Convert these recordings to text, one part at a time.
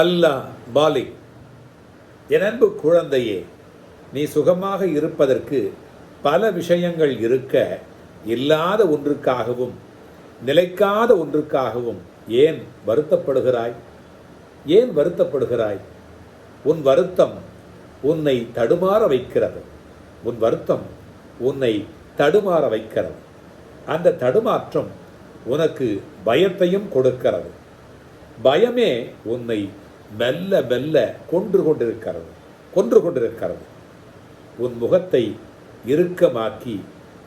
அல்லாஹ் poly. என் அன்பு குழந்தையே நீ சுகமாக இருப்பதற்கு பல விஷயங்கள் இருக்க இல்லாத ஒன்றுக்காகவும் நிலைக்காத ஒன்றுக்காகவும் ஏன் வருத்தப்படுகிறாய்? ஏன் வருத்தப்படுகிறாய்? உன் வருத்தம் உன்னை தடுமாற வைக்கிறது. உன் வருத்தம் உன்னை தடுமாற வைக்கிறது. அந்த தடுமாற்றம் உனக்கு பயத்தையும் கொடுக்கிறது. பயமே உன்னை மெல்ல மெல்ல கொன்று கொண்டிருக்கிறது கொன்று கொண்டிருக்கிறது. உன் முகத்தை இறுக்கமாக்கி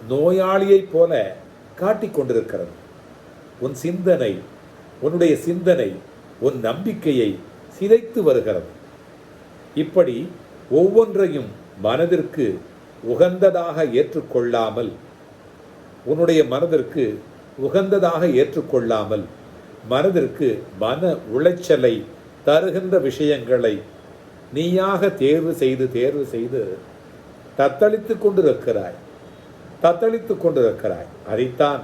நோயாளியைப் போல காட்டிக் கொண்டிருக்கிறது. உன் சிந்தனை உன்னுடைய சிந்தனை உன் நம்பிக்கையை சிதைத்து வருகிறது. இப்படி ஒவ்வொன்றையும் மனதிற்கு உகந்ததாக ஏற்றுக்கொள்ளாமல் உன்னுடைய மனதிற்கு உகந்ததாக ஏற்றுக்கொள்ளாமல் மனதிற்கு மன உளைச்சலை தருகின்ற விஷயங்களை நீயாக தேர்வு செய்து தேர்வு செய்து தத்தளித்து கொண்டிருக்கிறாய். தத்தளித்து கொண்டிருக்கிறாய். அதைத்தான்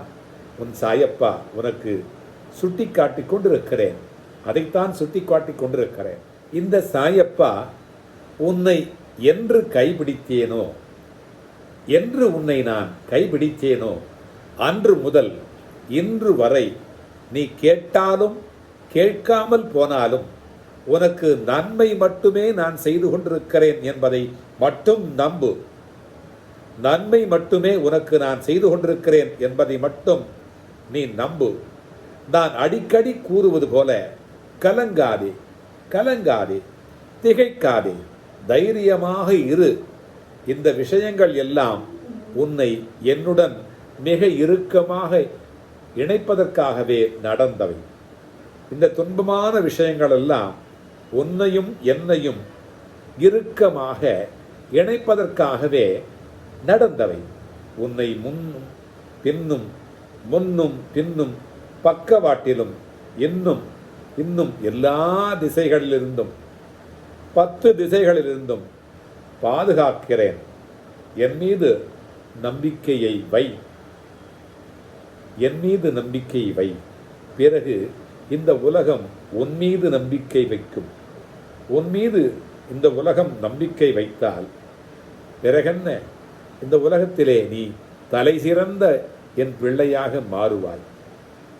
உன் சாயப்பா உனக்கு சுட்டி காட்டிக் கொண்டிருக்கிறேன். அதைத்தான் சுட்டி காட்டிக் கொண்டிருக்கிறேன். இந்த சாயப்பா உன்னை என்று கைபிடித்தேனோ? என்று உன்னை நான் கைபிடித்தேனோ? அன்று முதல் இன்று வரை நீ கேட்டாலும் கேட்காமல் போனாலும் உனக்கு நன்மை மட்டுமே நான் செய்து கொண்டிருக்கிறேன் என்பதை மட்டும் நம்பு. நன்மை மட்டுமே உனக்கு நான் செய்து கொண்டிருக்கிறேன் என்பதை மட்டும் நீ நம்பு. நான் அடிக்கடி கூறுவது போல கலங்காதே கலங்காதே திகைக்காதே தைரியமாக இரு. இந்த விஷயங்கள் எல்லாம் உன்னை என்னுடன் மிக இறுக்கமாக இணைப்பதற்காகவே நடந்தவை. இந்த துன்பமான விஷயங்கள் எல்லாம் உன்னையும் என்னையும் இறுக்கமாக இணைப்பதற்காகவே நடந்தவை. உன்னை முன்னும் பின்னும் முன்னும் பின்னும் பக்கவாட்டிலும் இன்னும் இன்னும் எல்லா திசைகளிலிருந்தும் பத்து திசைகளிலிருந்தும் பாதுகாக்கிறேன். என் மீது நம்பிக்கையை வை. என் மீது நம்பிக்கை வை. பிறகு இந்த உலகம் உன் மீது நம்பிக்கை வைக்கும். உன் மீது இந்த உலகம் நம்பிக்கை வைத்தால் பிறகென்ன? இந்த உலகத்திலே நீ தலை சிறந்த என் பிள்ளையாக மாறுவாய்.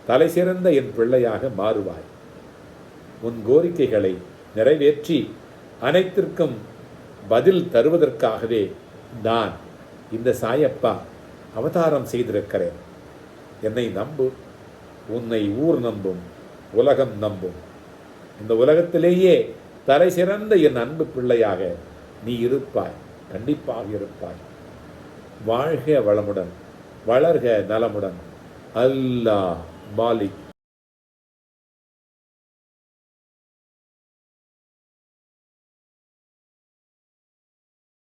தலை சிறந்த என் பிள்ளையாக மாறுவாய். உன் கோரிக்கைகளை நிறைவேற்றி அனைத்திற்கும் பதில் தருவதற்காகவே நான் இந்த சாயப்பா அவதாரம் செய்திருக்கிறேன். என்னை நம்பு உன்னை ஊர் நம்பும் உலகம் நம்பும். இந்த உலகத்திலேயே தலை சிறந்த என் அன்பு பிள்ளையாக நீ இருப்பாய் கண்டிப்பாக இருப்பாய். வாழ்க வளமுடன் வளர்க நலமுடன். அல்லாஹ் மாலிக்.